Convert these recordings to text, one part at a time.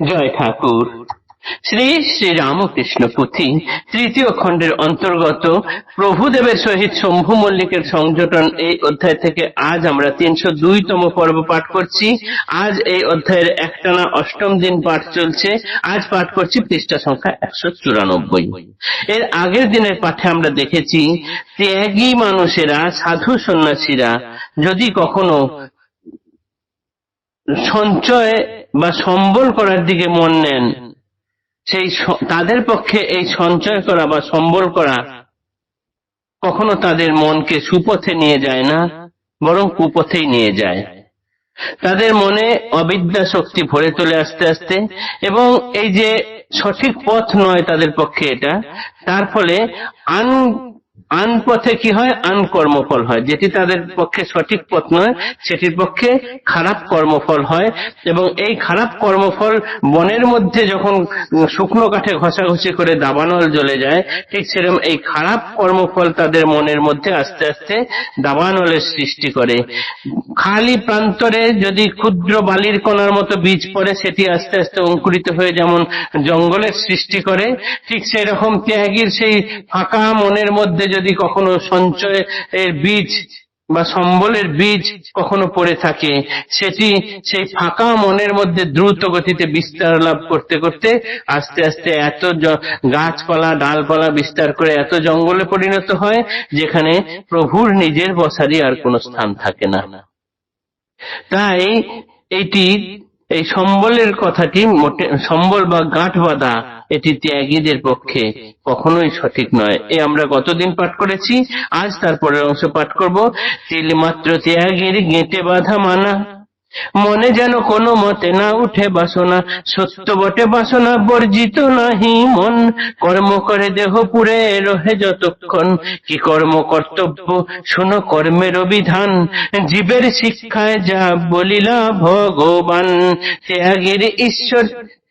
জয় ঠাকুর। শ্রী শ্রী রামকৃষ্ণ পুঁথি তৃতীয় খণ্ডের অন্তর্গত প্রভুদেবের সহিত শম্ভু মল্লিকের সংযোজন এই অধ্যায় থেকে আজ আমরা তিনশো দুইতম পর্ব পাঠ করছি। আজ এই অধ্যায়ের একটানা অষ্টম দিন পাঠ চলছে। আজ পাঠ করছি পৃষ্ঠা সংখ্যা একশো চুরানব্বই। এর আগের দিনের পাঠে আমরা দেখেছি, ত্যাগী মানুষেরা, সাধু সন্ন্যাসীরা, যদি কখনো সঞ্চয় বা সম্বল করার দিকে মন নেন। সেই তাদের পক্ষে এই সঞ্চয় করা বা সম্বল করা কখনো তাদের মনকে সুপথে নিয়ে যায় না, বরং কুপথেই নিয়ে যায়। তাদের মনে অবিদ্যা শক্তি ভরে তোলে আস্তে আস্তে, এবং এই যে সঠিক পথ নয় তাদের পক্ষে এটা, তার ফলে আন আন পথে কি হয়? আন কর্মফল হয়। যেটি তাদের পক্ষে সঠিক পথ নয়, সেটির পক্ষে খারাপ কর্মফল হয় এবং এই খারাপ কর্মফল বনের মধ্যে যখন শুকনো কাঠে ঘষাঘষি করে দাবানল জ্বলে যায়, ঠিক সেরকম এই খারাপ কর্মফল তাদের মনের মধ্যে আস্তে আস্তে দাবানলের সৃষ্টি করে। খালি প্রান্তরে যদি ক্ষুদ্র বালির কণার মতো বীজ পড়ে, সেটি আস্তে আস্তে অঙ্কুরিত হয়ে যেমন জঙ্গলের সৃষ্টি করে, ঠিক সেরকম ত্যাগীর সেই ফাঁকা মনের মধ্যে যদি কখনো সঞ্চয়ের বীজ বা সম্বলের বীজ কখনো পড়ে থাকে, সেটি সেই ফাঁকা মনের মধ্যে দ্রুত গতিতে বিস্তার লাভ করতে করতে আস্তে আস্তে এত গাছপালা, ডালপালা বিস্তার করে এত জঙ্গলে পরিণত হয়, যেখানে প্রভুর নিজের বসারই আর কোনো স্থান থাকে না। তাই এটি, এই সম্বলের কথাটি মোটে, সম্বল বা গাঁঠ বাঁধা এটি ত্যাগীদের পক্ষে কখনোই সঠিক নয়। এ আমরা গতদিন পাঠ করেছি? আজ তারপরের অংশ পাঠ করব। তিল মাত্র ত্যাগীর গেঁটে বাঁধা মানা, মনে যেন কোনো মতে না উঠে বাসনা, সত্য বটে বাসনা বর্জিত নাহি মন। কর্ম করে দেহ পুরে রহে যতক্ষণ, কি কর্ম কর্তব্য? শোনো কর্মের অভিধান, জীবের শিক্ষায় যা বলিলা ভগবান। ত্যাগের ঈশ্বর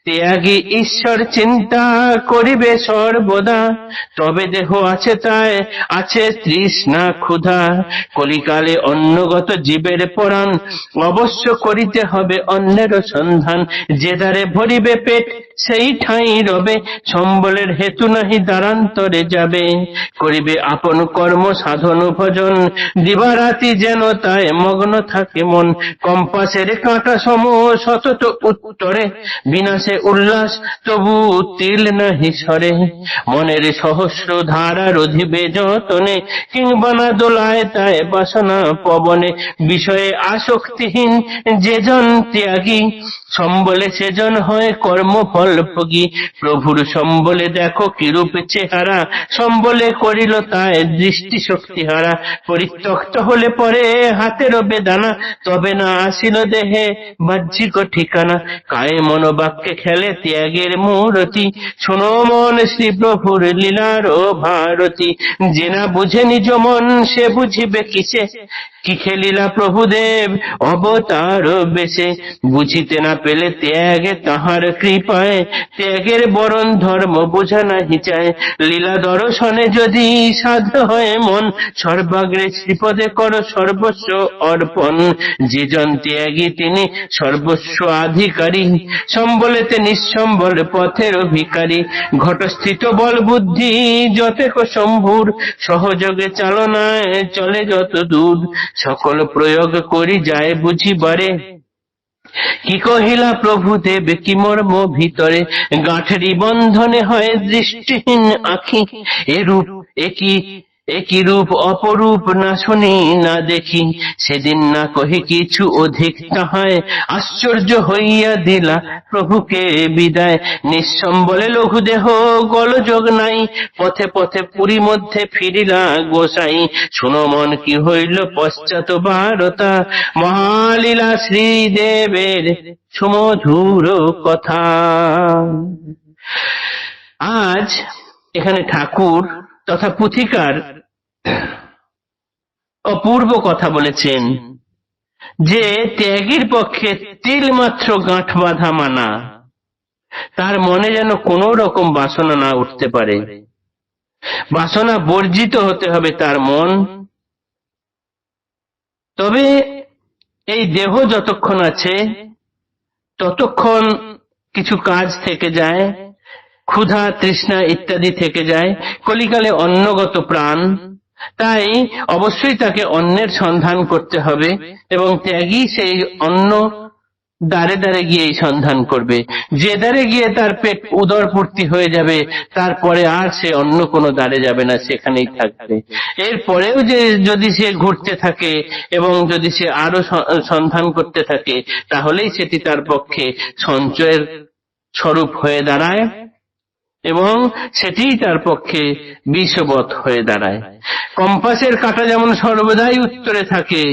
ত্যাগী ঈশ্বর চিন্তা করিবে সর্বদা। তবে দেহ আছে তাই, আছে তৃষ্ণা ক্ষুধা। কলিকালে অন্যগত জীবের পরাণ, অবশ্য করিতে হবে অন্যের সন্ধান। যে দ্বারে ভরিবে পেট সেই ঠাঁই রবে, সম্বলের হেতু নাহি দ্বারান্তরে যাবে। করিবে আপন কর্ম, সাধন, ভজন, দিবারাতি যেন তাই মগ্ন থাকে মন। কম্পাসের কাঁটা সম সতত উত্তরে, বিনাশে উল্লাস তবু তিল নাহি সরে। মনের সহস্র ধারা রধিবে যতনে, কিংবা না দোলায় তাই বাসনা পবনে। বিষয়ে আসক্তিহীন যেজন ত্যাগী, সম্বলে সেজন হয় কর্মফল ভোগী, প্রভুর সম্বলে দেখো কিরূপ চেহারা, সম্বলে করিল তাই দৃষ্টি শক্তি হারা পরিত্যক্ত হলে পরে হাতের বেদানা, তবে না আসিল দেহে বাহ্যিক ঠিকানা। কায়ে মনোবাক্যে খেলে ত্যাগের মূরতি, শোনো মন শ্রী প্রভুর লীলার ও ভারতী। যে না বুঝে নিজ মন, সে বুঝিবে কিসে? কি খেলিলা প্রভুদেব? অবতার বেশে। বুঝিতে না পেলে ত্যাগে তাহার কৃপায়। ত্যাগের বরণ ধর্ম বোঝা নাহি চায়। লীলা দর্শনে যদি সাধ হয় মন, সর্বাগ্রে শ্রীপদে কর সর্বস্ব অর্পণ। যে জন ত্যাগী তিনি সর্বস্ব আধিকারী। সম্বলেতে নিঃসম্বল পথের ভিকারী ঘটস্থিত বল বুদ্ধি যতেক শম্ভুর সহযোগে চালনায় চলে যত দূর। সকল প্রয়োগ করি যায় বুঝি বুঝিবারে কি কহিলা প্রভু দেব, কি মর্ম ভিতরে? গাঁঠরি বন্ধনে হয় দৃষ্টিহীন আখি, এরূপ একই একই রূপ অপরূপ না শুনি, না দেখি। সেদিন না কহি কিছু অধিক তাহায়। আশ্চর্য হইয়া দিলা প্রভুকে বিদায়। নিঃসম্বলে লঘু দেহ গলযোগ নাই। পথে পথে পুরী মধ্যে ফিরিলা গোসাই। শুনো মন, কি হইল পশ্চাৎ বারতা? মহালীলা শ্রীদেবের সুমধুর কথা। আজ এখানে ঠাকুর তথা পুথিকার অপূর্ব কথা বলেছেন যে ত্যাগীর পক্ষে তিল মাত্র গাঁঠ বাঁধা মানা। তার মনে যেন কোনো রকম বাসনা না উঠতে পারে। বাসনা বর্জিত হতে হবে তার মন। তবে এই দেহ যতক্ষণ আছে, ততক্ষণ কিছু কাজ থেকে যায়, ক্ষুধা, তৃষ্ণা ইত্যাদি থেকে যায়, কলিকালে অন্নগত প্রাণ তাই অবশ্যই তাকে অন্নের সন্ধান করতে হবে এবং ত্যাগী সেই অন্ন দ্বারে দ্বারে গিয়ে সন্ধান করবে। যে দ্বারে গিয়ে তার পেট উদর পূর্তি হয়ে যাবে, তারপরে আর সে অন্য কোনো দ্বারে যাবে না, সেখানেই থাকবে। এরপরেও যে যদি সে ঘুরতে থাকে এবং যদি সে আরও সন্ধান করতে থাকে, তাহলেই সেটি তার পক্ষে সঞ্চয়ের স্বরূপ হয়ে দাঁড়ায়। এবং সেটিই তার পক্ষে বিষবৎ হয়ে দাঁড়ায়। কম্পাসের কাঁটা যেমন সর্বদাই উত্তরে থাকে,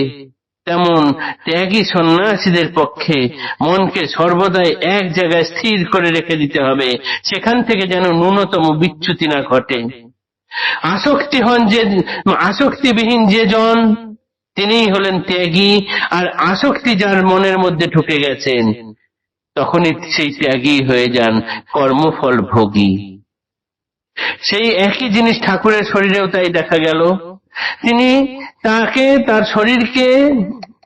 তেমন ত্যাগী সন্ন্যাসীদের পক্ষে মনকে সর্বদাই এক জায়গায় স্থির করে রেখে দিতে হবে, সেখান থেকে যেন ন্যূনতম বিচ্যুতি না ঘটে। আসক্তি হন যে, আসক্তিবিহীন যে জন, তিনিই হলেন ত্যাগী, আর আসক্তি যার মনের মধ্যে ঢুকে গেছেন তখনই সেই ত্যাগী হয়ে যান কর্মফল ভোগী। সেই একই জিনিস ঠাকুরের শরীরেও তাই দেখা গেল। তিনি তাকে, তার শরীরকে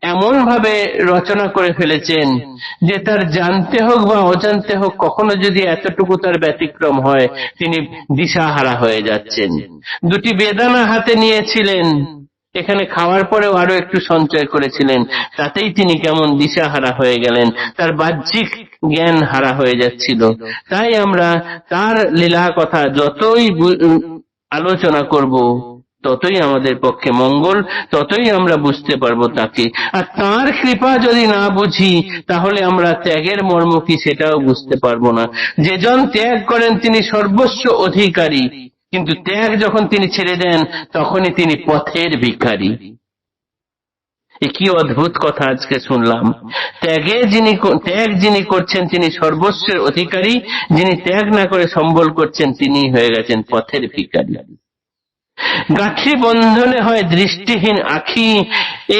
এমন ভাবে রচনা করে ফেলেছেন যে তার জানতে হোক বা অজান্তে হোক, কখনো যদি এতটুকু তার ব্যতিক্রম হয়, তিনি দিশাহারা হয়ে যাচ্ছেন। দুটি বেদানা হাতে নিয়েছিলেন। এখানে খাওয়ার পরেও আরও একটু সঞ্চয় করেছিলেন। তাতেই তিনি কেমন দিশাহারা হয়ে গেলেন। তার বাহ্যিক জ্ঞান হারা হয়ে যাচ্ছিল। তাই আমরা তার লীলা কথা যতই আলোচনা করব, ততই আমাদের পক্ষে মঙ্গল, ততই আমরা বুঝতে পারব তাকে। আর তার কৃপা যদি না বুঝি, তাহলে আমরা ত্যাগের মর্ম কি সেটাও বুঝতে পারব না। যেজন ত্যাগ করেন তিনি সর্বস্ব অধিকারী। কিন্তু ত্যাগ যখন তিনি ছেড়ে দেন, তখনই তিনি পথের ভিখারি। কি অদ্ভুত কথা আজকে শুনলাম। ত্যাগে যিনি ত্যাগ যিনি করছেন, তিনি সর্বস্বের অধিকারী। যিনি ত্যাগ না করে সম্বল করছেন তিনি হয়ে গেছেন পথের ভিখারি। গাঠি বন্ধনে হয় দৃষ্টিহীন আখি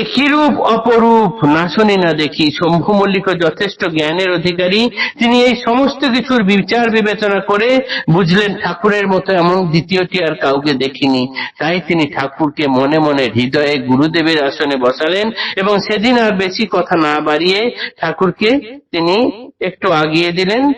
একই রূপ অপরূপ না শুনি না দেখি। শম্ভু মল্লিক যথেষ্ট জ্ঞানের অধিকারী। তিনি এই সমস্ত কিছুর বিচার বিবেচনা করে বুঝলেন ঠাকুরের মতো এমন দ্বিতীয়টি আর কাউকে দেখিনি। তাই তিনি ঠাকুরকে মনে মনে হৃদয়ে গুরুদেবের আসনে বসালেন এবং সেদিন আর বেশি কথা না বাড়িয়ে ঠাকুরকে তিনি একটু আগিয়ে দিলেন।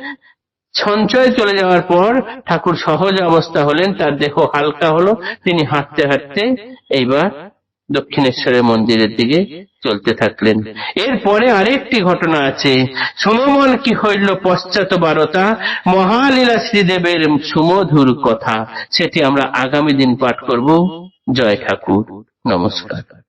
সঞ্চয় চলে যাওয়ার পর ঠাকুর সহজ অবস্থা হলেন, তার দেহ হালকা হলো, তিনি হাঁটতে হাঁটতে এইবার দক্ষিণেশ্বরের মন্দিরের দিকে চলতে থাকলেন। এরপরে আরেকটি ঘটনা আছে। সুমমন কি হইল পশ্চাৎ বারতা? মহালীলা শ্রীদেবের সুমধুর কথা, সেটি আমরা আগামী দিন পাঠ করব। জয় ঠাকুর। নমস্কার।